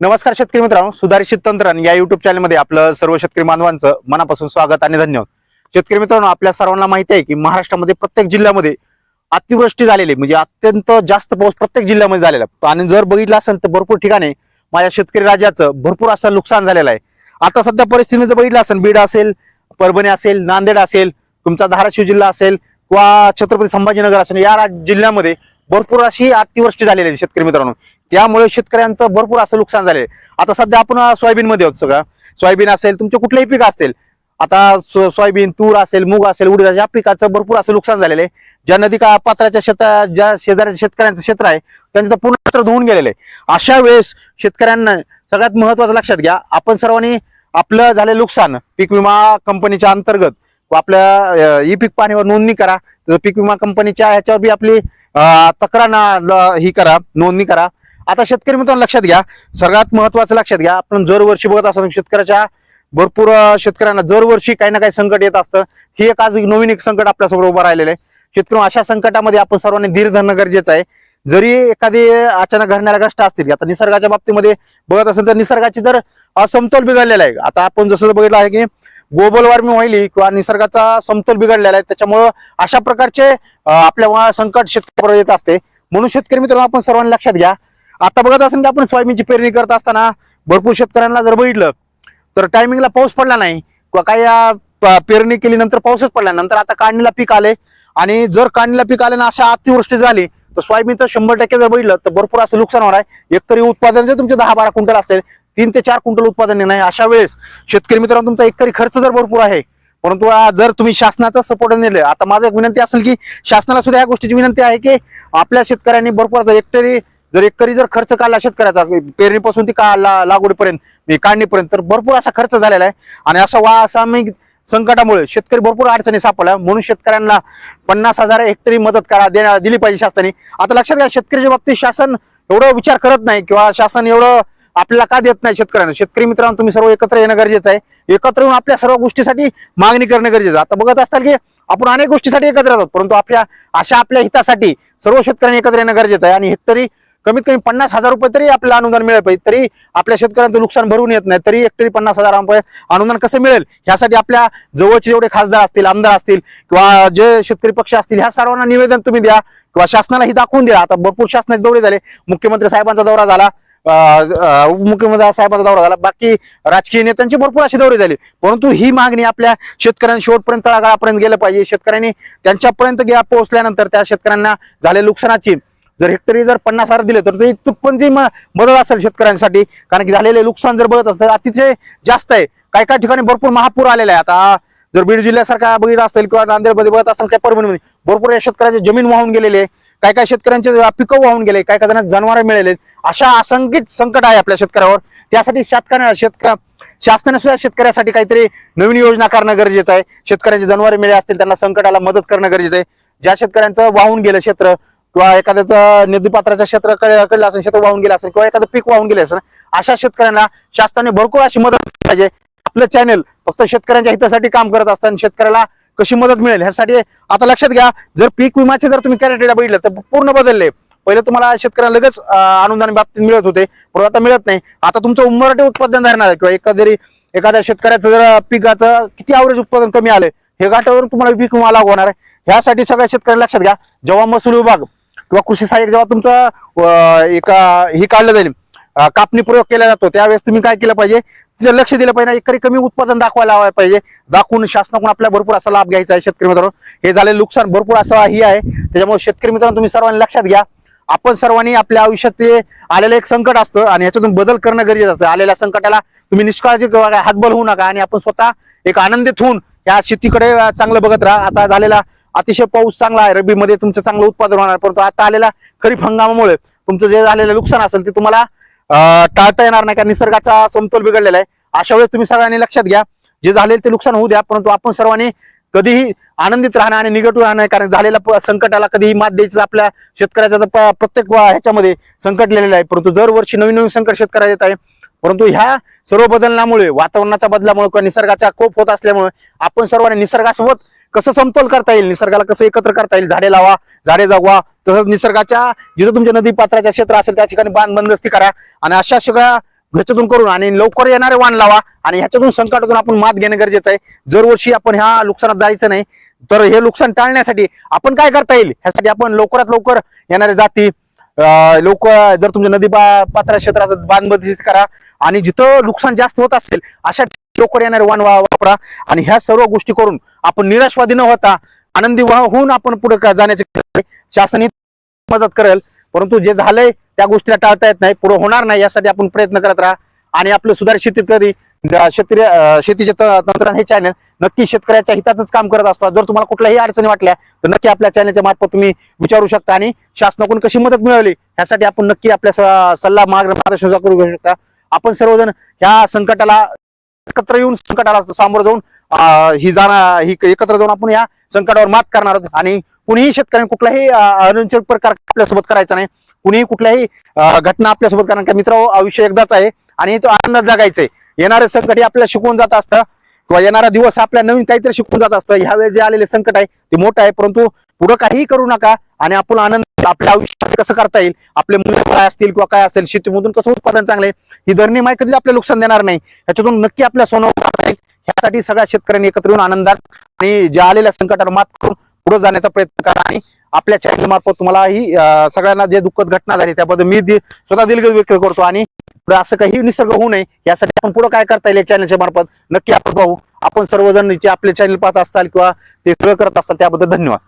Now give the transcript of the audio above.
नमस्कार शेतकरी मित्रांनो सुधारित तंत्रज्ञान या युट्यूब चॅनलमध्ये आपलं सर्व शेतकरी बांधवांचं मनापासून स्वागत आणि धन्यवाद. शेतकरी मित्रांनो आपल्या सर्वांना माहिती आहे की महाराष्ट्रामध्ये प्रत्येक जिल्ह्यामध्ये अतिवृष्टी झालेली आहे. म्हणजे अत्यंत जास्त पाऊस प्रत्येक जिल्ह्यामध्ये झालेला आणि जर बघितलं असेल तर भरपूर ठिकाणी माझ्या शेतकरी राज्याचं भरपूर असं नुकसान झालेलं आहे. आता सध्या परिस्थिती जर बघितलं असेल बीड असेल परभणी असेल नांदेड असेल तुमचा धाराशिव जिल्हा असेल किंवा छत्रपती संभाजीनगर असेल या जिल्ह्यामध्ये भरपूर अशी अतिवृष्टी झालेली आहे शेतकरी मित्रांनो. त्यामुळे शेतकऱ्यांचं भरपूर असं नुकसान झाले आता सध्या आपण सोयाबीन मध्ये आहोत सगळं. सोयाबीन असेल तुमचे कुठलेही पीक असेल आता सो- सोयाबीन तूर असेल मूग असेल उडीद या पिकाचं भरपूर असं नुकसान झालेलं आहे. ज्या नदी का पात्राच्या शेता ज्या शेजाऱ्या शेतकऱ्यांचं क्षेत्र आहे त्यांचं तर पूर्ण क्षेत्र धुवून गेलेलं आहे. अशा वेळेस शेतकऱ्यांना सगळ्यात महत्वाचं लक्षात घ्या आपण सर्वांनी आपलं झालं नुकसान पीक विमा कंपनीच्या अंतर्गत व आपल्या ई पीक पाणीवर नोंदणी करा. तर पीक विमा कंपनीच्या ह्याच्यावर बी आपली तक्रार ही करा नोंदणी करा. आता शेतकरी मित्रांनो लक्षात घ्या. सगळ्यात महत्वाचं लक्षात घ्या. आपण दरवर्षी बघत असतो शेतकऱ्याच्या भरपूर शेतकऱ्यांना दरवर्षी काही ना काही संकट येत असतं. ही एक आज नवीन एक संकट आपल्यासमोर उभं राहिलेलं आहे. शेतकरी अशा संकटामध्ये आपण सर्वांनी धीर धरणं गरजेचं आहे. जरी एखादी अचानक घडणाऱ्या कष्ट असतील आता निसर्गाच्या बाबतीमध्ये बघत असेल तर निसर्गाची जर समतोल बिघडलेला आहे. आता आपण जसं बघितलं आहे की ग्लोबल वॉर्मिंग व्हायली किंवा निसर्गाचा समतोल बिघडलेला आहे. त्याच्यामुळं अशा प्रकारचे आपल्या संकट शेतकऱ्यावर येत असते. म्हणून शेतकरी मित्रांनो आपण सर्वांनी लक्षात घ्या. आता बघत असेल की आपण सोयाबीनची पेरणी करत असताना भरपूर शेतकऱ्यांना जर बघितलं तर टायमिंगला पाऊस पडला नाही. किंवा काही पेरणी केली नंतर पाऊसच पडला नंतर आता काढणीला पीक आले आणि जर काढणीला पीक आले ना अशा अतिवृष्टी झाली तर सोयाबीनचं शंभर टक्के जर बघितलं तर भरपूर असं नुकसान होणार आहे. एकरी उत्पादन जर तुमचे दहा बारा क्विंटल असतील तीन ते चार क्विंटल उत्पादन नाही अशा वेळेस शेतकरी मित्रांनो तुमचा एकरी खर्च जर भरपूर आहे परंतु जर तुम्ही शासनाचा सपोर्ट नेलं आता माझं एक विनंती असेल की शासनाला सुद्धा या गोष्टीची विनंती आहे की आपल्या शेतकऱ्यांनी भरपूर जर जर एकरी जर खर्च काढला शेतकऱ्याचा पेरणीपासून ती का ला- लागवडीपर्यंत काढणीपर्यंत तर भरपूर असा खर्च झालेला आहे. आणि असा वा मी संकटामुळे शेतकरी भरपूर अडचणी सापडल्या. म्हणून शेतकऱ्यांना पन्नास हजार हेक्टरी मदत करा देण्या दिली पाहिजे शासनाने. आता लक्षात घ्या शेतकऱ्याच्या बाबतीत शासन एवढं विचार करत नाही किंवा शासन एवढं आपल्याला का देत नाही शेतकऱ्यांना? शेतकरी मित्रांनो तुम्ही सर्व एकत्र येणं गरजेचं आहे. एकत्र येऊन आपल्या सर्व गोष्टीसाठी मागणी करणं गरजेचं आता बघत असताल की आपण अनेक गोष्टीसाठी एकत्र येतात परंतु आपल्या अशा आपल्या हितासाठी सर्व शेतकऱ्यांनी एकत्र येणं गरजेचं आहे. आणि हेक्टरी कमीत कमी पन्नास हजार रुपये तरी आपल्याला अनुदान मिळेल पाहिजे. तरी आपल्या शेतकऱ्यांचं नुकसान भरून येत नाही. तरी एकतरी पन्नास हजार रुपये अनुदान कसं मिळेल? ह्यासाठी आपल्या जवळचे जेवढे खासदार असतील आमदार असतील किंवा जे शेतकरी पक्ष असतील ह्या सर्वांना निवेदन तुम्ही द्या किंवा शासनाला ही दाखवून द्या. आता भरपूर शासनाचे दौरे झाले. मुख्यमंत्री साहेबांचा दौरा झाला. उपमुख्यमंत्री साहेबांचा दौरा झाला. बाकी राजकीय नेत्यांचे भरपूर असे दौरे झाले. परंतु ही मागणी आपल्या शेतकऱ्यांनी शेवटपर्यंत तळागाळापर्यंत गेलं पाहिजे. शेतकऱ्यांनी त्यांच्यापर्यंत पोहोचल्यानंतर त्या शेतकऱ्यांना झालेल्या नुकसानाची. जर हेक्टरी जर पन्नास हजार दिले तर ते तुप्पणची म- मदत असेल शेतकऱ्यांसाठी कारण की झालेले नुकसान जर बघत असतं अतिशय जास्त आहे. काही काही ठिकाणी भरपूर महापूर आलेला आहे आता जर बीड जिल्ह्यासारखा बघित असेल किंवा नांदेडमध्ये बघत असेल काय परभणीमध्ये भरपूर या शेतकऱ्याचे जमीन वाहून गेलेले आहे. काय काय शेतकऱ्यांचे पिकं वाहून गेले काय काय जणांना जनावर मिळाले अशा असंख्यित संकट आहे आपल्या शेतकऱ्यावर. त्यासाठी शेतकऱ्या शेतक शासनाने सुद्धा शेतकऱ्यासाठी काहीतरी नवीन योजना करणं गरजेचं आहे. शेतकऱ्यांचे जनावरे मिळे असतील त्यांना संकटाला मदत करणं गरजेचं आहे. ज्या शेतकऱ्यांचं वाहून गेलं क्षेत्र किंवा एखाद्याचं नदीपात्राच्या क्षेत्र कडलं असेल क्षेत्र वाहून गेलं असेल किंवा एखादं पीक वाहून गेलं असेल अशा शेतकऱ्यांना शासनाने भरपूर अशी मदत पाहिजे. आपलं चॅनल फक्त शेतकऱ्यांच्या हितासाठी काम करत असताना शेतकऱ्याला कशी मदत मिळेल ह्यासाठी आता लक्षात घ्या जर पीक विम्याचे जर तुम्ही क्रायटेरिया बघितलं तर पूर्ण बदलले. पहिले तुम्हाला शेतकऱ्यांना लगेच अनुदान बाबतीत मिळत होते परंतु आता मिळत नाही. आता तुमचं उंबरटे उत्पादन धरणार आहे किंवा एखादरी एखाद्या शेतकऱ्याचं जर पिकाचं किती अवरेज उत्पादन कमी आलं हे गाठावरून तुम्हाला पीक विमा लागू होणार आहे. ह्यासाठी सगळ्या शेतकऱ्यांना लक्षात घ्या जेव्हा महसूल विभाग किंवा कृषी सहाय्यक जेव्हा तुमचं एक एका काढलं जाईल कापणी प्रयोग केला जातो त्यावेळेस तुम्ही काय केलं पाहिजे? तिचं लक्ष दिलं पाहिजे एकरी कमी उत्पादन दाखवायला हवं पाहिजे. दाखवून शासनाकडून आपल्याला भरपूर असा लाभ घ्यायचा आहे शेतकरी मित्रांनो. हे झालेलं नुकसान भरपूर असं ही आहे. त्याच्यामुळे शेतकरी मित्रांनो तुम्ही सर्वांनी लक्षात घ्या. आपण सर्वांनी आपल्या आयुष्यात ते आलेलं एक संकट असतं आणि याच्यातून बदल करणं गरजेचं असतं. आलेल्या संकटाला तुम्ही निष्काळजी हातबल होऊ नका आणि आपण स्वतः एक आनंदित होऊन या शेतीकडे चांगलं बघत राहा. आता झालेला अतिशय पाऊस चांगला आहे रब्बीमध्ये तुमचं चांगलं उत्पादन होणार परंतु आता आलेला खरीप हंगामामुळे तुमचं जे झालेलं नुकसान असेल ते तुम्हाला टाळता येणार नाही कारण निसर्गाचा समतोल बिघडलेला आहे. अशा वेळेस तुम्ही सगळ्यांनी लक्षात घ्या जे झालेलं ते नुकसान होऊ द्या परंतु आपण सर्वांनी कधीही आनंदित राहणं आणि निगेटिव्ह राहणं कारण झालेल्या प- संकटाला कधीही मात द्यायचं आपल्या शेतकऱ्याच्या तर प- प्रत्येक ह्याच्यामध्ये संकट लिहिलेलं आहे. परंतु दरवर्षी नवीन नवीन संकट शेतकऱ्याला येत आहे. परंतु ह्या सर्व बदलण्यामुळे वातावरणाच्या बदलामुळे किंवा निसर्गाचा कोप होत असल्यामुळे आपण सर्वांनी निसर्गासोबत कसं समतोल करता येईल? निसर्गाला कसं एकत्र करता येईल? झाडे लावा झाडे जगवा. तसंच निसर्गाच्या जिथं तुमच्या नदी पात्राच्या क्षेत्र असेल त्या ठिकाणी बांध बंदस्ती करा. आणि अशा सगळ्या ह्याच्यातून करून आणि लवकर येणारे वाण लावा. आणि ह्याच्यातून संकटातून आपण मात घेणं गरजेचं आहे. दरवर्षी आपण ह्या नुकसानात जायचं नाही. तर हे नुकसान टाळण्यासाठी आपण काय करता येईल? ह्यासाठी आपण लवकरात लवकर येणाऱ्या जाती लोक जर तुमच्या नदी पा- पात्रा क्षेत्रात बांधबंदी करा. आणि जिथं नुकसान जास्त होत असेल अशा ठिकाणी लवकर येणारे वाण वापरा. आणि ह्या सर्व गोष्टी करून आपण निराशवादी न होता आनंदी होऊन आपण पुढे जाण्याचे शासन ही मदत करेल. परंतु जे झालंय त्या गोष्टीला टाळता येत नाही. पुढे होणार नाही यासाठी आपण प्रयत्न करत राहा. आणि आपलं सुधारित शेतकरी शेतकरी शेतीचे त- तंत्रज्ञान हे चॅनल नक्की शेतकऱ्याच्या हिताचंच काम करत असतात. जर तुम्हाला कुठल्याही अडचणी वाटल्या तर नक्की आपल्या चॅनलच्या मार्फत तुम्ही विचारू शकता. आणि शासनाकडून कशी मदत मिळवली यासाठी आपण नक्की आपल्या सल्ला मार्ग मार्गदर्शन करू शकता. आपण सर्वजण ह्या संकटाला एकत्र येऊन संकटाला सामोरं जाऊन ही जाणार ही एकत्र जाऊन आपण या संकटावर मात करणार आहोत. आणि कुणीही शेतकऱ्यांनी कुठलाही अनुचित प्रकार आपल्यासोबत करायचा नाही. कुणीही कुठल्याही घटना आपल्यासोबत करणार का मित्र आयुष्य एकदाच आहे आणि तो आनंदात जगायचंय येणारे संकट हे आपल्याला शिकवून जात असतं. किंवा येणारा दिवस आपल्या नवीन काहीतरी शिकून जात असतं. ह्यावेळेस जे आलेले संकट आहे ते मोठं आहे. परंतु पुढं काहीही करू नका आणि आपण आनंद आपल्या उत्पादन कसं करता येईल? आपले मूल्य काय असतील किंवा काय असेल? शेतीमधून कसं उत्पादन चांगलं आहे? ही धरणी माहिती कधीच आपल्याला नुकसान देणार नाही. ह्याच्यातून नक्की आपल्या सोनं उभारता येईल. ह्यासाठी सगळ्या शेतकऱ्यांनी एकत्र येऊन आनंदात आणि ज्या आलेल्या संकटावर मात करून पुढे जाण्याचा प्रयत्न करा आणि आपल्या चॅनल मार्फत तुम्हाला ही सगळ्यांना जे दुःखद घटना झाली त्याबद्दल मी स्वतः दिलगत व्यक्त करतो आणि पुढे असं काही निसर्ग होऊ नये यासाठी आपण पुढे काय करता येईल चॅनलच्या मार्फत नक्की आपण पाहू. आपण सर्वजण जे आपले चॅनल पाहत असताल किंवा ते सगळं करत असतात त्याबद्दल धन्यवाद.